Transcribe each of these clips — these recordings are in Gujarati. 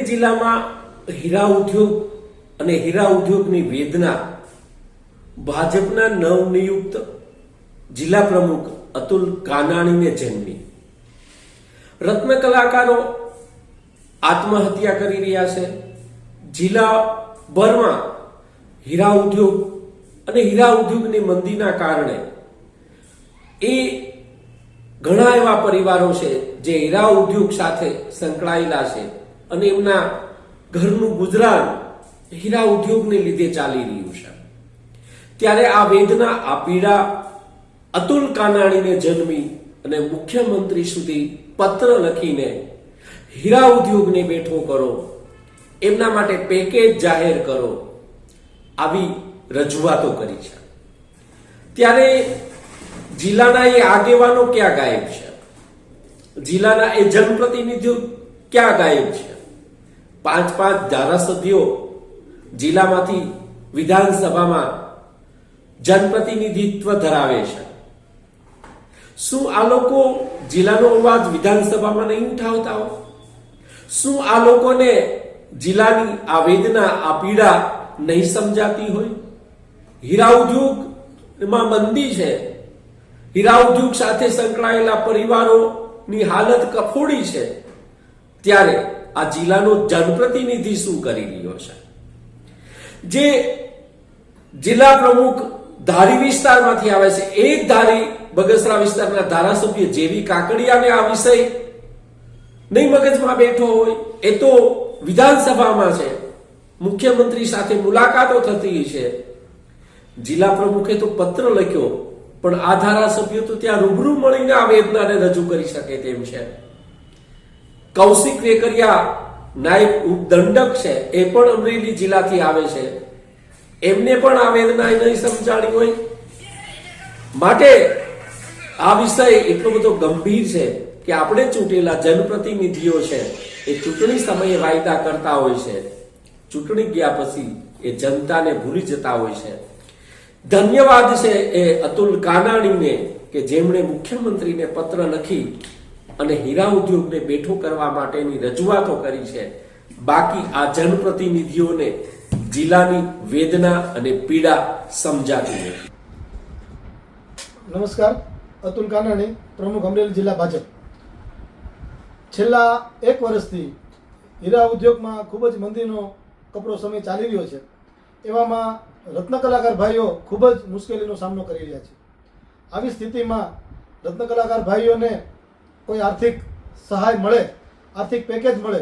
જિલ્લામાં હીરા ઉદ્યોગ અને હીરા ઉદ્યોગની વેદના ભાજપના નવનિયુક્ત જિલ્લા પ્રમુખ અતુલ કાનાણીને જન્મી. રત્ન કલાકારો આત્મહત્યા કરી રહ્યા છે. જિલ્લાભરમાં હીરા ઉદ્યોગ અને હીરા ઉદ્યોગની મંદીના કારણે એ ઘણા એવા પરિવારો છે જે હીરા ઉદ્યોગ સાથે સંકળાયેલા છે. અને એમના ઘરનું ગુજરાન હીરા ઉદ્યોગને લીધે ચાલી રહ્યું છે. ત્યારે આ વેદના, આ પીડા અતુલ કાનાણીને જન્મી અને મુખ્યમંત્રી સુધી પત્ર લખીને હીરા ઉદ્યોગને બેઠો કરો, એમના માટે પેકેજ જાહેર કરો આવી રજૂઆતો કરી છે. ત્યારે જિલ્લાના એ આગેવાનો ક્યાં ગાયબ છે? જિલ્લાના એ જનપ્રતિનિધિઓ ક્યાં ગાયબ છે? પાંચ પાંચ ધારાસભ્યો જિલ્લામાંથી વિધાનસભામાં જનપ્રતિનિધિત્વ ધરાવે છે. શું આ લોકો જિલ્લાનો અવાજ વિધાનસભામાં નહીં ઉઠાવતા હોય? શું આ લોકોને જિલ્લાની આ વેદના, આ પીડા નહીં સમજાતી હોય? હીરા ઉદ્યોગમાં મંદી છે. હીરા ઉદ્યોગ સાથે સંકળાયેલા પરિવારોની હાલત કફોડી છે. ત્યારે આ જિલ્લાનો જનપ્રતિનિધિ શું કરી રહ્યો છે? જે જિલ્લા પ્રમુખ ધારી વિસ્તારમાંથી આવે છે, એ જ ધારી બગસરા વિસ્તારના ધારાસભ્ય જેવી કાકડિયાને આ વિષય નહીં મગજમાં બેઠો હોય, એ તો વિધાનસભામાં છે. મુખ્યમંત્રી સાથે મુલાકાતો થતી છે. જિલ્લા પ્રમુખે તો પત્ર લખ્યો, પણ આ ધારાસભ્યો તો ત્યાં રૂબરૂ મળીને આ વેદનાને રજૂ કરી શકે તેમ છે. કૌશિક વેકરિયા નાયબ ઉપદંડક છે, એ પણ અમરેલી જિલ્લાથી આવે છે. એમને પણ આ વેદના નહીં સમજાણી હોય. માટે આ વિષય એટલો બધો ગંભીર છે કે આપણે ચૂંટેલા જનપ્રતિનિધિઓ છે, એ ચૂંટણી સમયે વાયદા કરતા હોય છે. ચૂંટણી ગયા પછી એ જનતાને ભૂલી જતા હોય છે. ધન્યવાદ છે એ અતુલ કાનાણીને કે જેમણે મુખ્યમંત્રીને પત્ર લખી અને હીરા ઉદ્યોગને બેઠો કરવા માટેની રજૂઆતો કરી છે. બાકી આ જનપ્રતિનિધિઓને જિલ્લાની વેદના અને પીડા સમજાતી નથી. નમસ્કાર. અતુલ કાનાણી, પ્રમુખ અમરેલી જિલ્લા ભાજપ. છેલ્લા એક વર્ષથી હીરા ઉદ્યોગમાં ખૂબ જ મંદીનો કપરો સમય ચાલી રહ્યો છે. એવામાં રત્ન કલાકાર ભાઈઓ ખૂબ જ મુશ્કેલીનો સામનો કરી રહ્યા છે. આવી સ્થિતિમાં રત્ન કલાકાર ભાઈઓને કોઈ આર્થિક સહાય મળે, આર્થિક પેકેજ મળે,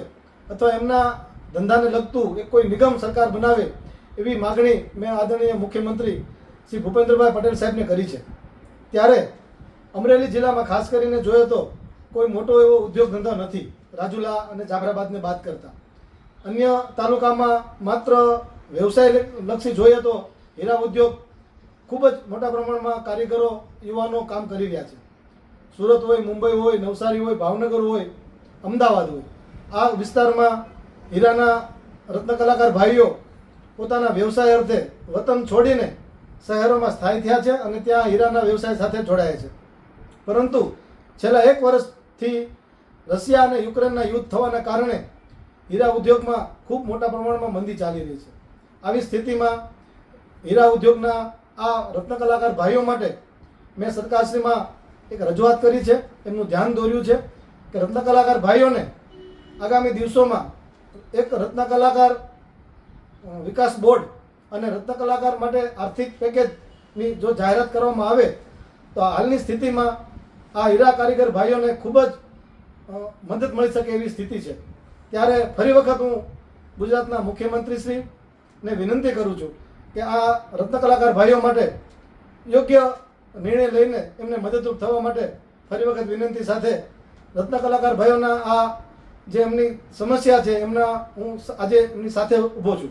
અથવા એમના ધંધાને લગતું એક કોઈ નિગમ સરકાર બનાવે, એવી માગણી મેં આદરણીય મુખ્યમંત્રી શ્રી ભૂપેન્દ્રભાઈ પટેલ સાહેબને કરી છે. ત્યારે અમરેલી જિલ્લામાં ખાસ કરીને જોયો તો કોઈ મોટો એવો ઉદ્યોગ ધંધો નથી. રાજુલા અને જાફરાબાદને બાદ કરતા. અન્ય તાલુકામાં માત્ર વ્યવસાય લક્ષી જોઈએ તો હીરા ઉદ્યોગ ખૂબ જ મોટા પ્રમાણમાં કારીગરો, યુવાનો કામ કરી રહ્યા છે. સુરત હોય, મુંબઈ હોય, નવસારી હોય, ભાવનગર હોય, અમદાવાદ હોય. આ વિસ્તારમાં હીરાના રત્ન કલાકાર ભાઈઓ પોતાના વ્યવસાય અર્થે વતન છોડીને શહેરોમાં સ્થાયી થયા છે અને ત્યાં હીરાના વ્યવસાય સાથે જોડાયા છે. પરંતુ છેલ્લા એક વર્ષથી રશિયા અને યુક્રેનના યુદ્ધ થવાના કારણે હીરા ઉદ્યોગમાં ખૂબ મોટા પ્રમાણમાં મંદી ચાલી રહી છે. આવી સ્થિતિમાં હીરા ઉદ્યોગના આ રત્નકલાકાર ભાઈઓ માટે મેં સરકારશ્રીમાં એક રજૂઆત કરી છે, એમનું ધ્યાન દોર્યું છે કે રત્ન કલાકાર ભાઈઓને આગામી દિવસોમાં એક રત્ન કલાકાર વિકાસ બોર્ડ અને રત્ન કલાકાર માટે આર્થિક પેકેજની જો જાહેરાત કરવામાં આવે, તો હાલની સ્થિતિમાં આ હીરા કારીગર ભાઈઓને ખૂબ જ મદદ મળી શકે એવી સ્થિતિ છે. ત્યારે ફરી વખત હું ગુજરાતના મુખ્યમંત્રીશ્રીને વિનંતી કરું છું કે આ રત્ન કલાકાર ભાઈઓ માટે યોગ્ય નિર્ણય લઈને એમને મદદરૂપ થવા માટે ફરી વખત વિનંતી સાથે રત્ન કલાકાર ભાઈઓના આ જે એમની સમસ્યા છે, એમના હું આજે એમની સાથે ઊભો છું.